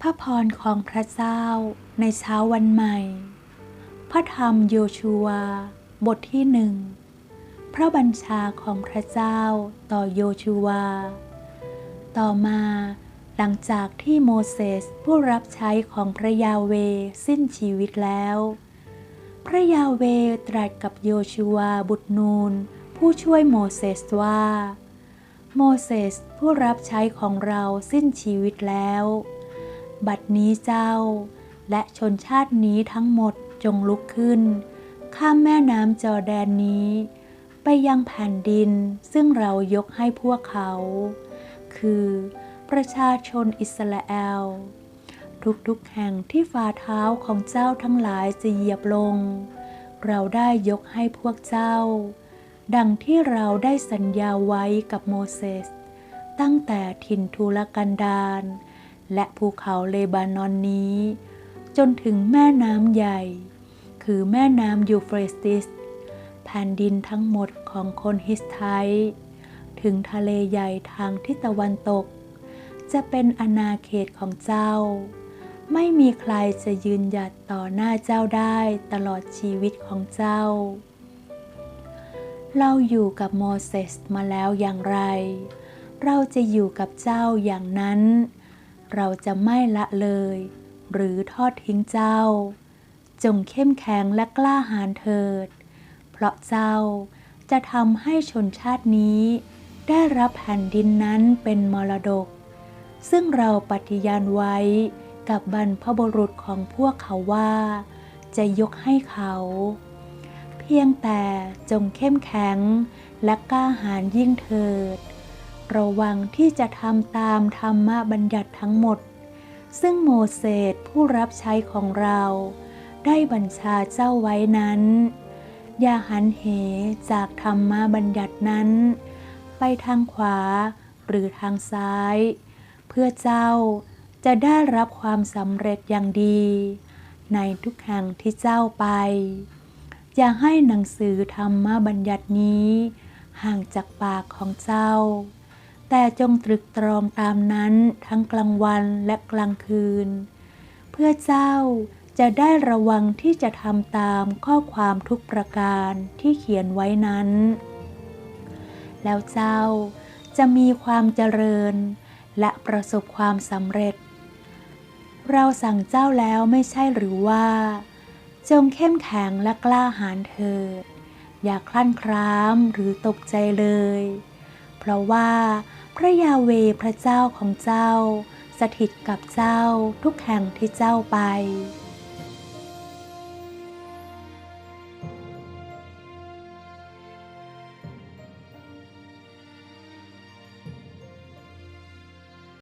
พระพรของพระเจ้าในเช้าวันใหม่ พระธรรมโยชูวา บทที่หนึ่ง พระบัญชาของพระเจ้าต่อโยชูวา ต่อมาหลังจากที่โมเสสผู้รับใช้ของพระยาเวสิ้นชีวิตแล้ว พระยาเวตรัสกับโยชูวาบุตรนูน ผู้ช่วยโมเสสว่า โมเสสผู้รับใช้ของเราสิ้นชีวิตแล้ว บัดนี้เจ้า และชนชาตินี้ทั้งหมดจงลุกขึ้น ข้ามแม่น้ำจอแดนนี้ ไปยังแผ่นดินซึ่งเรายกให้พวกเขา คือประชาชนอิสราเอล ทุกๆแห่งที่ฝ่าเท้าของเจ้าทั้งหลายจะเหยียบลง เราได้ยกให้พวกเจ้า ดังที่เราได้สัญญาไว้กับโมเสส ตั้งแต่ถิ่นทุรกันดาร และภูเขาเลบานอนนี้ จนถึงแม่น้ำใหญ่ คือแม่น้ำยูเฟรสติส แผ่นดินทั้งหมดของคนฮิสไทถึงทะเลใหญ่ทางทิศตะวันตก จะเป็นอาณาเขตของเจ้า ไม่มีใครจะยืนหยัดต่อหน้าเจ้าได้ตลอดชีวิตของเจ้า เราอยู่กับโมเสสมาแล้วอย่างไร เราจะอยู่กับเจ้าอย่างนั้น เราจะไม่ละเลย หรือทอดทิ้งเจ้า จงเข้มแข็งและกล้าหาญเถิด เพราะเจ้าจะทำให้ชนชาตินี้ ได้รับแผ่นดินนั้นเป็นมรดก ซึ่งเราปฏิญาณไว้กับบรรพบุรุษของพวกเขาว่า จะยกให้เขา เพียงแต่จงเข้มแข็งและกล้าหาญยิ่งเถิด ระวังที่จะทำตามธรรมบัญญัติทั้งหมด ซึ่งโมเสสผู้รับใช้ของเรา ได้บัญชาเจ้าไว้นั้น อย่าหันเหจากธรรมบัญญัตินั้น ไปทางขวาหรือทางซ้าย เพื่อเจ้าจะได้รับความสำเร็จอย่างดี ในทุกแห่งที่เจ้าไป อย่าให้หนังสือธรรมบัญญัตินี้ ห่างจากปากของเจ้า แต่จงตรึกตรองตามนั้นทั้งกลางวันและกลางคืน เพื่อเจ้าจะได้ระวังที่จะทำตามข้อความทุกประการที่เขียนไว้นั้น แล้วเจ้าจะมีความเจริญและประสบความสำเร็จ เราสั่งเจ้าแล้วไม่ใช่หรือว่า จงเข้มแข็งและกล้าหาญเถิดอย่าคลั่นคร้ามหรือตกใจเลย เพราะว่า พระยาเวพระเจ้าของเจ้า สถิตกับเจ้าทุกแห่งที่เจ้าไป